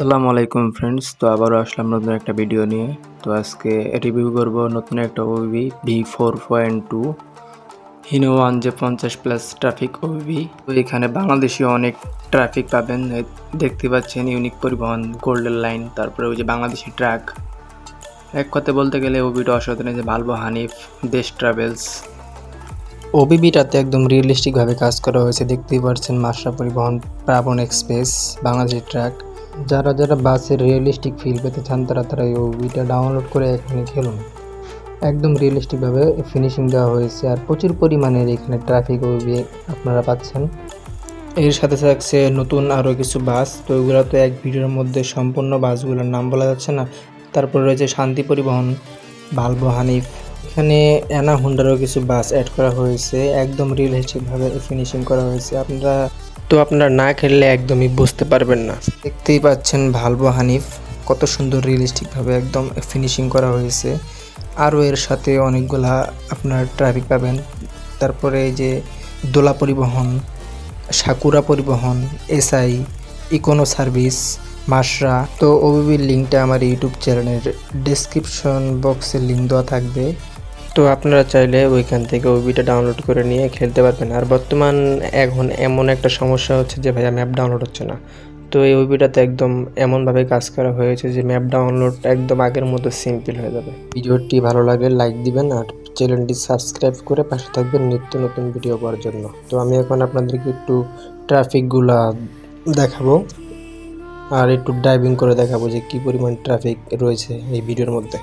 আসসালামু আলাইকুম ফ্রেন্ডস তো আবারও আসলাম নতুন একটা ভিডিও নিয়ে। তো আজকে রিভিউ করব নতুন একটা ওবিবি V four point two Hino one যে পঞ্চাশ প্লাস ট্রাফিক ওবিবি তো এখানে বাংলাদেশি অনেক ট্রাফিক পাবেন দেখতে পাচ্ছেন ইউনিক পরিবহন গোল্ডেন লাইন তারপরে ওই যে বাংলাদেশি ট্রাক এক কথা বলতে গেলে ওবিটা অসাধারণ যে ভালভো হানিফ দেশ ট্রাভেলস ওবিবিটাতে একদম রিয়েলিস্টিকভাবে কাজ করা হয়েছে, দেখতেই পাচ্ছেন মাসরা পরিবহন প্রাবণ এক্সপ্রেস বাংলাদেশি ট্রাক যারা যারা বাসের রিয়েলিস্টিক ফিল পেতে চান, তারা তারা এই ওবিটা ডাউনলোড করে এখানে খেলুন। একদম রিয়েলিস্টিকভাবে ফিনিশিং দেওয়া হয়েছে আর প্রচুর পরিমাণের এখানে ট্রাফিক ওবি আপনারা পাচ্ছেন। এর সাথে থাকছে নতুন আরও কিছু বাস, তো ওইগুলো তো এক ভিডিওর মধ্যে সম্পূর্ণ বাসগুলোর নাম বলা যাচ্ছে না। তারপর রয়েছে শান্তি পরিবহন, ভালভো হানিফ। এখানে অ্যানা হুন্ডারও কিছু বাস অ্যাড করা হয়েছে, একদম রিয়েলিস্টিকভাবে ফিনিশিং করা হয়েছে। আপনারা তো আপনারা না খেললে একদমই বুঝতে পারবেন না। দেখতেই পাচ্ছেন ভালভো হানিফ, কত সুন্দর রিয়েলিস্টিকভাবে একদম ফিনিশিং করা হয়েছে। আরও এর সাথে অনেকগুলা আপনার ট্রাফিক পাবেন। তারপরে এই যে দোলা পরিবহন, সাকুরা পরিবহন, এসআই, ইকোনো সার্ভিস মাসরা তো ওবিবির লিঙ্কটা আমার ইউটিউব চ্যানেলের ডিসক্রিপশন বক্সে লিঙ্ক দেওয়া থাকবে। তো আপনারা চাইলে ওইখান থেকে ওবিটা ডাউনলোড করে নিয়ে খেলতে পারবেন। আর বর্তমান এখন এমন একটা সমস্যা হচ্ছে যে ভাইয়া ম্যাপ ডাউনলোড হচ্ছে না। তো এই ওবিটাতে একদম এমনভাবে কাজ করা হয়েছে যে ম্যাপ ডাউনলোড একদম আগের মতো সিম্পল হয়ে যাবে। ভিডিওটি ভালো লাগে লাইক দিবেন আর চ্যানেলটি সাবস্ক্রাইব করে পাশে থাকবেন নিত্য নতুন ভিডিও পাওয়ার জন্য। তো আমি এখন আপনাদেরকে একটু ট্রাফিকগুলা দেখাবো আর একটু ড্রাইভিং করে দেখাবো যে কী পরিমাণ ট্রাফিক রয়েছে এই ভিডিওর মধ্যে।